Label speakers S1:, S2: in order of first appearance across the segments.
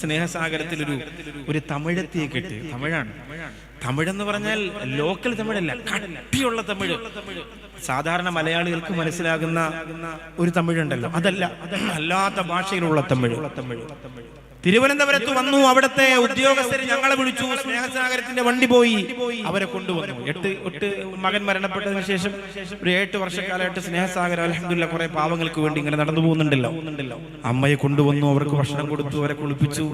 S1: സ്നേഹസാഗരത്തിൽ ഒരു ഒരു തമിഴത്തിയെ കിട്ടി. തമിഴാണ്. തമിഴെന്ന് പറഞ്ഞാൽ ലോക്കൽ തമിഴല്ല കട്ടിയുള്ള തമിഴ്. സാധാരണ മലയാളികൾക്ക് മനസ്സിലാകുന്ന ഒരു തമിഴുണ്ടല്ലോ. അതല്ല അല്ലാത്ത ഭാഷയിലുള്ള തമിഴ് തമിഴ്. തിരുവനന്തപുരത്ത് വന്നു അവിടുത്തെ ഉദ്യോഗസ്ഥർ ഞങ്ങളെ വിളിച്ചു സ്നേഹസാഗരത്തിന്റെ വണ്ടി പോയി അവരെ കൊണ്ടുവന്നു. എട്ട് എട്ട് മകൻ മരണപ്പെട്ടതിന് ശേഷം ഒരു എട്ട് വർഷക്കാലമായിട്ട് സ്നേഹസാഗരം അലഹമില്ല കുറെ പാവങ്ങൾക്ക് വേണ്ടി ഇങ്ങനെ നടന്നു പോകുന്നുണ്ടല്ലോ. അമ്മയെ കൊണ്ടുവന്നു അവർക്ക് ഭക്ഷണം കൊടുത്തു അവരെ കുളിപ്പിച്ചു.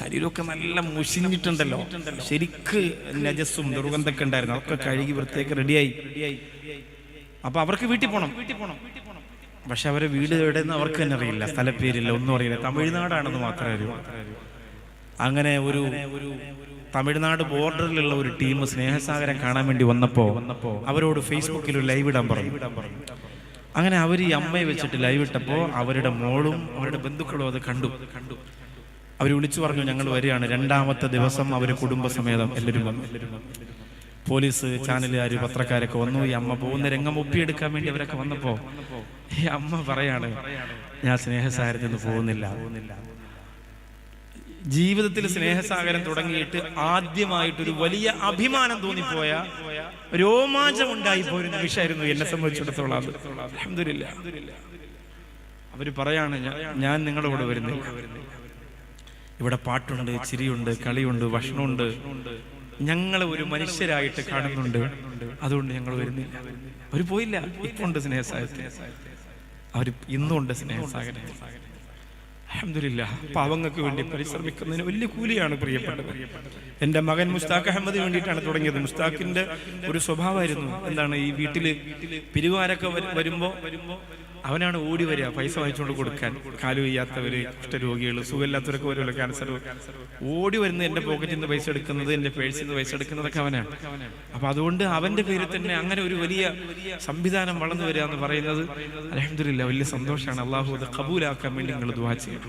S1: ശരീരമൊക്കെ നല്ല മുഷിഞ്ഞിട്ടുണ്ടല്ലോ. ശരിക്ക് നജസ്സും ദുർഗന്ധമൊക്കെ ഉണ്ടായിരുന്നു. അതൊക്കെ കഴുകി വൃത്തിയൊക്കെ റെഡിയായി അപ്പൊ അവർക്ക് വീട്ടിൽ പോണം. വീട്ടിൽ പോകണം പക്ഷെ അവരെ വീട് എവിടെയെന്ന് അവർക്ക് തന്നെ അറിയില്ല സ്ഥലപ്പേരില്ല ഒന്നും അറിയില്ല. തമിഴ്നാടാണെന്ന് മാത്രമേ അറിയൂ. അങ്ങനെ ഒരു തമിഴ്നാട് ബോർഡറിലുള്ള ഒരു ടീം സ്നേഹസാഗരം കാണാൻ വേണ്ടി വന്നപ്പോ അവരോട് ഫേസ്ബുക്കിൽ ഒരു ലൈവ് ഇടാൻ പറഞ്ഞു. അങ്ങനെ അവർ ഈ അമ്മയെ വെച്ചിട്ട് ലൈവ് ഇട്ടപ്പോ അവരുടെ മോളും അവരുടെ ബന്ധുക്കളും അത് കണ്ടു. കണ്ടു അവർ വിളിച്ചു പറഞ്ഞു ഞങ്ങൾ വരികയാണ്. രണ്ടാമത്തെ ദിവസം അവർ കുടുംബസമേതം എല്ലാവരും വന്നു. പോലീസ് ചാനലുകാർ പത്രക്കാരൊക്കെ വന്നു. ഈ അമ്മ പോകുന്ന രംഗം ഒപ്പിയെടുക്കാൻ വേണ്ടി അവരൊക്കെ വന്നപ്പോ ഈ അമ്മ പറയാണ് ഞാൻ സ്നേഹസാഗരത്തിൽ നിന്ന് പോകുന്നില്ല. ജീവിതത്തിൽ സ്നേഹസാഗരം തുടങ്ങിയിട്ട് ആദ്യമായിട്ടൊരു വലിയ അഭിമാനം തോന്നിപ്പോയ രോമാഞ്ചം ഉണ്ടായി പോയ ഒരു നിമിഷമായിരുന്നു എന്നെ സംബന്ധിച്ചിടത്തോളം അത്. അൽഹംദുലില്ലാ. അവർ പറയാണ് ഞാൻ നിങ്ങളുടെ കൂടെ വരുന്നില്ല ഇവിടെ പാട്ടുണ്ട് ചിരിയുണ്ട് കളിയുണ്ട് ഭക്ഷണമുണ്ട്. ഞങ്ങളെ ഒരു മനുഷ്യരായിട്ട് കാണുന്നുണ്ട്. അതുകൊണ്ട് ഞങ്ങൾ വരുന്നില്ല. അവർ പോയില്ല. ഇപ്പൊ ഉണ്ട് സ്നേഹസാഗരത്തിൽ. അവർ ഇന്നുണ്ട് സ്നേഹസാഗര അഹമ്മദില്ല പാവങ്ങൾക്ക് വേണ്ടി പരിശ്രമിക്കുന്നതിന് വലിയ കൂലിയാണ് പ്രിയപ്പെട്ടത്. എന്റെ മകൻ മുസ്താഖ് അഹമ്മദ് വേണ്ടിയിട്ടാണ് തുടങ്ങിയത്. മുസ്താഖിന്റെ ഒരു സ്വഭാവമായിരുന്നു. എന്താണ് ഈ വീട്ടിൽ പിരിവാരൊക്കെ വരുമ്പോ അവനാണ് ഓടി വരിക പൈസ വാങ്ങിച്ചുകൊണ്ട് കൊടുക്കാൻ. കാലു വയ്യാത്തവര് കുഷ്ഠരോഗികൾ സുഖമില്ലാത്തവരൊക്കെ വരുമല്ലോ ക്യാൻസർ ഓടി വരുന്നത് എന്റെ പോക്കറ്റിൽ നിന്ന് പൈസ എടുക്കുന്നത് എന്റെ പേഴ്സിൽ നിന്ന് പൈസ എടുക്കുന്നതൊക്കെ അവനാണ്. അപ്പൊ അതുകൊണ്ട് അവന്റെ പേരിൽ തന്നെ അങ്ങനെ ഒരു വലിയ സംവിധാനം വളർന്നു വരിക എന്ന് പറയുന്നത് അലഹമില്ല വലിയ സന്തോഷമാണ് അള്ളാഹു കബൂലാക്കാൻ വേണ്ടി നിങ്ങൾ ദുവാ ചെയ്യും.